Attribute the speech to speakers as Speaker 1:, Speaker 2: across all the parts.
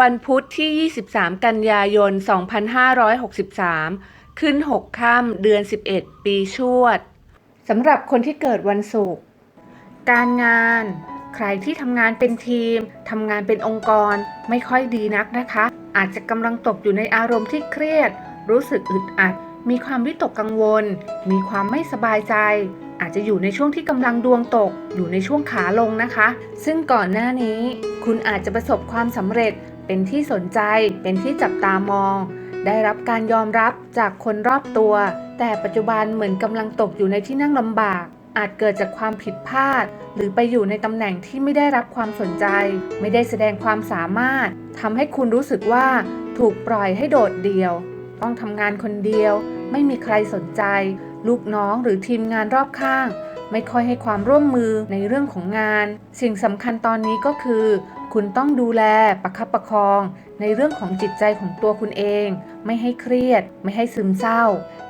Speaker 1: วันพุธที่ 23 กันยายน 2563 ขึ้น 6 ค่ำเดือน 11 ปีชวดสำหรับคนที่เกิดวันศุกร์ การงาน ใครที่ทำงานเป็นทีม ทำงานเป็นองค์กรไม่ค่อยดีนักนะคะ อาจจะกำลังตกอยู่ในอารมณ์ที่เครียด รู้สึกอึดอัด มีความวิตกกังวล มีความไม่สบายใจ อาจจะอยู่ในช่วงที่กำลังดวงตก อยู่ในช่วงขาลงนะคะ ซึ่งก่อนหน้านี้ คุณอาจจะประสบความสำเร็จ เป็นที่สนใจ เป็นที่จับตามอง ได้รับการยอมรับจากคนรอบตัว แต่ปัจจุบันเหมือนกำลังตกอยู่ในที่นั่งลำบาก อาจเกิดจากความผิดพลาด หรือไปอยู่ในตำแหน่งที่ไม่ได้รับความสนใจ ไม่ได้แสดงความสามารถทำให้คุณรู้สึกว่า ถูกปล่อยให้โดดเดี่ยว ต้องทำงานคนเดียว ไม่มีใครสนใจ ลูกน้องหรือทีมงานรอบข้าง ไม่ค่อยให้ความร่วมมือในเรื่องของงาน สิ่งสำคัญตอนนี้ก็คือ คุณต้องดูแลประคับประคอง ในเรื่องของจิตใจของตัวคุณเอง ไม่ให้เครียด ไม่ให้ซึมเศร้า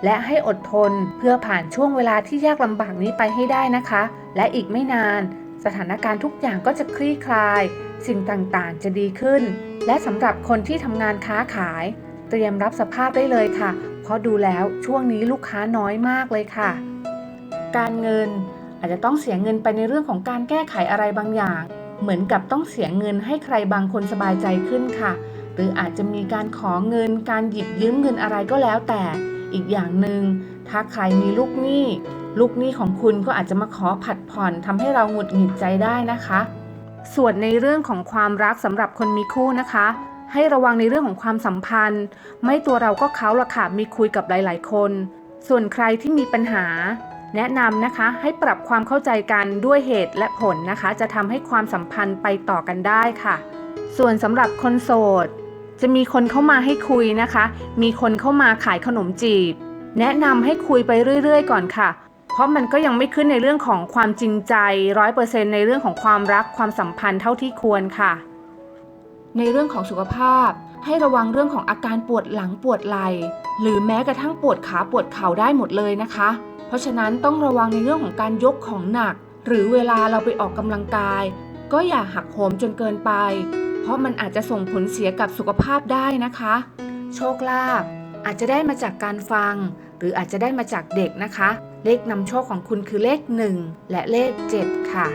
Speaker 1: และให้อดทนเพื่อผ่านช่วงเวลาที่ยากลำบากนี้ไปให้ได้นะคะ และอีกไม่นาน สถานการณ์ทุกอย่างก็จะคลี่คลาย สิ่งต่างๆ จะดีขึ้น และสำหรับคนที่ทำงานค้าขาย เตรียมรับสภาพได้เลยค่ะ เพราะดูแล้วช่วงนี้ลูกค้าน้อยมากเลยค่ะการเงิน อาจจะต้องเสียเงินไปในเรื่องของการแก้ไขอะไรบางอย่าง เหมือนกับต้องเสียเงินให้ใครบางคนสบายใจขึ้นค่ะ หรืออาจจะมีการขอเงิน การหยิบยืมเงินอะไรก็แล้วแต่ อีกอย่างหนึง่งถ้าใครมีลูกหนี้ ลูกหนี้ของคุณก็อาจจะมาขอผัดผ่อนทำให้เราหงุดหงิดใจได้นะคะ ส่วนในเรื่องของความรักสำหรับคนมีคู่นะคะให้ระวังในเรื่องของความสัมพันธ์ ไม่ตัวเราก็เขาละค่ะมีคุยกับหลาย ๆ คน ส่วนใครที่มีปัญหา แนะนำนะคะให้ปรับความเข้าใจกันด้วยเหตุและผลนะคะ จะทำให้ความสัมพันธ์ไปต่อกันได้ค่ะ ส่วนสำหรับคนโสด จะมีคนเข้ามาให้คุยนะคะ มีคนเข้ามาขายขนมจีบ แนะนำให้คุยไปเรื่อย ๆ ก่อนค่ะ เพราะมันก็ยังไม่ขึ้นในเรื่องของความจริงใจร้อยเปอร์เซ็นในเรื่องของความรักความสัมพันธ์เท่าที่ควรค่ะ ในเรื่องของสุขภาพ ให้ระวังเรื่องของอาการปวดหลังปวดไหล่หรือแม้กระทั่งปวดขาปวดเข่าได้หมดเลยนะคะ เพราะฉะนั้นต้องระวังในเรื่องของการยกของหนัก หรือเวลาเราไปออกกำลังกาย ก็อย่าหักโหมจนเกินไป เพราะมันอาจจะส่งผลเสียกับสุขภาพได้นะคะ โชคลาภอาจจะได้มาจากการฟัง หรืออาจจะได้มาจากเด็กนะคะ เลขนำโชคของคุณคือเลข 1 และเลข 7 ค่ะ